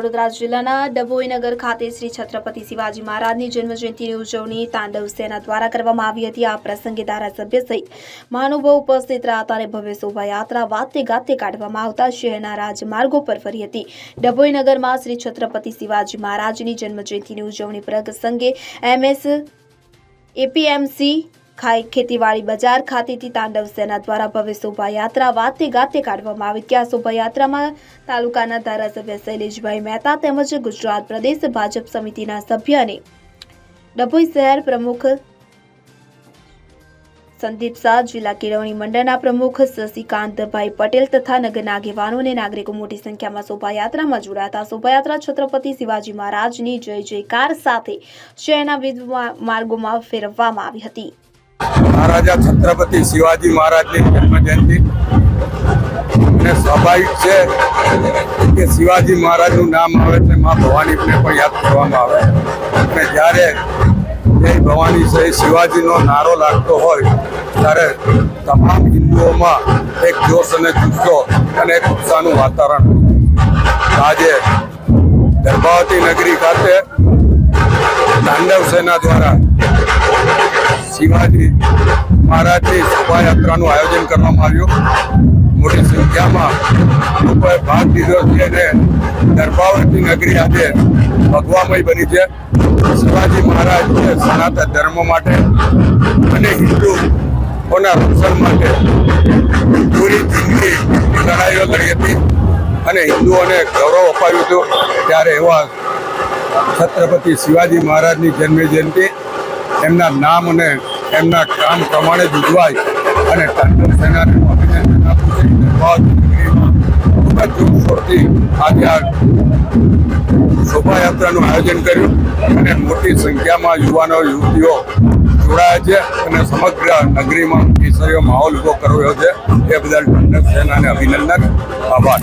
વડોદરા જિલ્લાના ડભોઈનગર ખાતે શ્રી છત્રપતિ શિવાજી મહારાજની જન્મજયંતિની ઉજવણી તાંડવ સેના દ્વારા કરવામાં આવી હતી. આ પ્રસંગે ધારાસભ્ય સહિત મહાનુભાવ ઉપસ્થિત રહ્યા હતા અને ભવ્ય શોભાયાત્રા વાતે ગાતે કાઢવામાં આવતા શહેરના રાજમાર્ગો પર ફરી હતી. ડભોઈનગરમાં શ્રી છત્રપતિ શિવાજી મહારાજની જન્મજયંતિની ઉજવણી પ્રસંગે એમએસ એપીએમસી ખાઈ ખેતીવાડી બજાર ખાતેથી તાંડવ સેના દ્વારા ભવ્ય શોભાયાત્રા વાતે ગાતે કાઢવામાં આવી. ત્યાં શોભાયાત્રામાં તાલુકાના ધારાસભ્ય શૈલેષભાઈ મહેતા તેમજ ગુજરાત પ્રદેશ ભાજપ સમિતિના સભ્ય અને ડભોઈ શહેર પ્રમુખ સંદીપ શાહ, જિલ્લા કેળવણી મંડળના પ્રમુખ શશિકાંતભાઈ પટેલ તથા નગરના આગેવાનો અને નાગરિકો મોટી સંખ્યામાં શોભાયાત્રામાં જોડાયા હતા. શોભાયાત્રા છત્રપતિ શિવાજી મહારાજની જય જયકાર સાથે શહેરના વિવિધ માર્ગોમાં ફેરવવામાં આવી હતી. મહારાજા છત્રપતિ શિવાજી મહારાજની જન્મજયંતિ. અને સ્વાભાવિક છે કે શિવાજી મહારાજનું નામ આવે એટલે મા ભવાનીને પણ યાદ કરવામાં આવે. અને જ્યારે જય ભવાની સહિત શિવાજીનો નારો લાગતો હોય, ત્યારે તમામ હિન્દુઓમાં એક જોશ અને જુસ્સો અને એક ઉત્સાહનું વાતાવરણ આજે ગર્ભાવતી નગરી ખાતે તાંડવ સેના દ્વારા શિવાજી મહારાજની શોભાયાત્રાનું આયોજન કરવામાં આવ્યું. મોટી સંખ્યામાં લોકોએ ભાગ લીધો છે અને ગર્ભાવતી નગરી આજે ભગવામય બની છે. શિવાજી મહારાજ છે સનાતન ધર્મ માટે અને હિન્દુઓના રક્ષણ માટે પૂરી જિંદગી લડાઈઓ લડી હતી અને હિન્દુઓને ગૌરવ અપાવ્યું હતું. ત્યારે એવા છત્રપતિ શિવાજી મહારાજની જન્મ જયંતિ એમના નામ અને એમના કામ પ્રમાણે જ ઉજવાય અને તાંડવ સેનાને અભિનંદન આપું છું. ગર્ભાવતી ખૂબ જ જોરશોરથી આજે આ શોભાયાત્રાનું આયોજન કર્યું અને મોટી સંખ્યામાં યુવાનો, યુવતીઓ જોડાયા છે અને સમગ્ર નગરીમાં કેસરીઓ માહોલ ઊભો કર્યો છે. એ બદલ તાંડવ સેનાને અભિનંદન. આભાર.